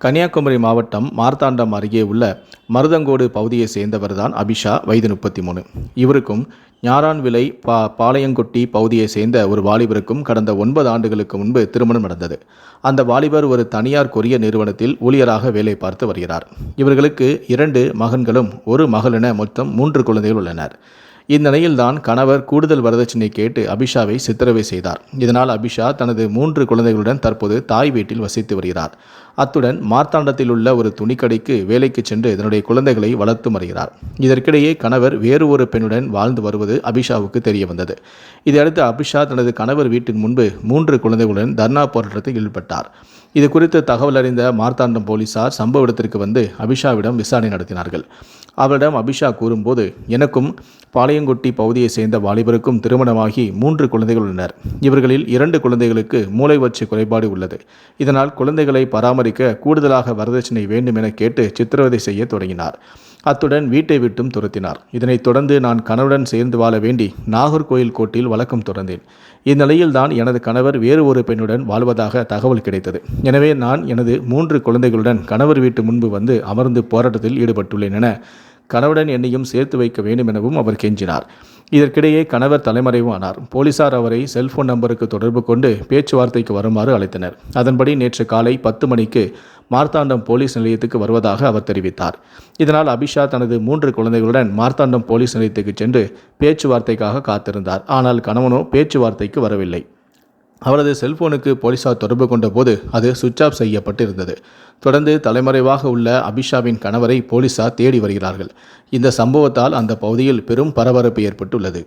கன்னியாகுமரி மாவட்டம் மார்த்தாண்டம் அருகே உள்ள மருதங்கோடு பகுதியை சேர்ந்தவர்தான் அபிஷா வயது முப்பத்தி மூணு இவருக்கும் ஞாரான்விளை பா பாளையங்கொட்டி பகுதியை சேர்ந்த ஒரு வாலிபருக்கும் கடந்த ஒன்பது ஆண்டுகளுக்கு முன்பு திருமணம் நடந்தது. அந்த வாலிபர் ஒரு தனியார் கொரிய நிறுவனத்தில் ஊழியராக வேலை பார்த்து வருகிறார். இவர்களுக்கு இரண்டு மகன்களும் ஒரு மகள் என மொத்தம் மூன்று குழந்தைகள் உள்ளனர். இந்நிலையில்தான் கணவர் கூடுதல் வரதட்சணை கேட்டு அபிஷாவை சித்திரவை செய்தார். இதனால் அபிஷா தனது மூன்று குழந்தைகளுடன் தற்போது தாய் வீட்டில் வசித்து வருகிறார். அத்துடன் மார்த்தாண்டத்தில் உள்ள ஒரு துணிக்கடைக்கு வேலைக்கு சென்று இதனுடைய குழந்தைகளை வளர்த்து வருகிறார் இதற்கிடையே கணவர் வேறு ஒரு பெண்ணுடன் வாழ்ந்து வருவது அபிஷாவுக்கு தெரிய வந்தது இதையடுத்து அபிஷா தனது கணவர் வீட்டின் முன்பு மூன்று குழந்தைகளுடன் தர்ணா போராட்டத்தில் ஈடுபட்டார். இது குறித்து தகவல் அறிந்த மார்த்தாண்டம் போலீசார் சம்பவ இடத்திற்கு வந்து அபிஷாவிடம் விசாரணை நடத்தினார்கள். அவரிடம் அபிஷா கூறும்போது எனக்கும் பாளையங்கொட்டி பகுதியை சேர்ந்த வாலிபருக்கும் திருமணமாகி மூன்று குழந்தைகள் உள்ளனர். இவர்களில் இரண்டு குழந்தைகளுக்கு மூளை வச்சு குறைபாடு உள்ளது. இதனால் குழந்தைகளை பராமரிக்க கூடுதலாக வரதட்சணை வேண்டும் என கேட்டு சித்திரவதை செய்ய தொடங்கினார். அத்துடன் வீட்டை விட்டும் துரத்தினார். இதனைத் தொடர்ந்து நான் கணவருடன் சேர்ந்து வாழ வேண்டி நாகர்கோயில் கோட்டில் வழக்கம் தொடர்ந்தேன். இந்நிலையில் தான் எனது கணவர் வேறு ஒரு பெண்ணுடன் வாழ்வதாக தகவல் கிடைத்தது. எனவே நான் எனது மூன்று குழந்தைகளுடன் கணவர் வீட்டு முன்பு வந்து அமர்ந்து போராட்டத்தில் ஈடுபட்டுள்ளேன் என கணவுடன் என்னையும் சேர்த்து வைக்க வேண்டும் எனவும் அவர் கெஞ்சினார். இதற்கிடையே கணவர் தலைமறைவு ஆனார். போலீசார் அவரை செல்போன் நம்பருக்கு தொடர்பு கொண்டு பேச்சுவார்த்தைக்கு வருமாறு அழைத்தனர். அதன்படி நேற்று காலை பத்து மணிக்கு மார்த்தாண்டம் போலீஸ் நிலையத்துக்கு வருவதாக அவர் தெரிவித்தார். இதனால் அபிஷா தனது மூன்று குழந்தைகளுடன் மார்த்தாண்டம் போலீஸ் நிலையத்துக்கு சென்று பேச்சுவார்த்தைக்காக காத்திருந்தார். ஆனால் கணவனோ பேச்சுவார்த்தைக்கு வரவில்லை. அவரது செல்போனுக்கு போலீசார் தொடர்பு கொண்டபோது அது சுவிட்ச் ஆஃப் செய்யப்பட்டிருந்தது. தொடர்ந்து தலைமறைவாக உள்ள அபிஷாவின் கணவரை போலீசார் தேடி வருகிறார்கள். இந்த சம்பவத்தால் அந்த பகுதியில் பெரும் பரபரப்பு ஏற்பட்டுள்ளது.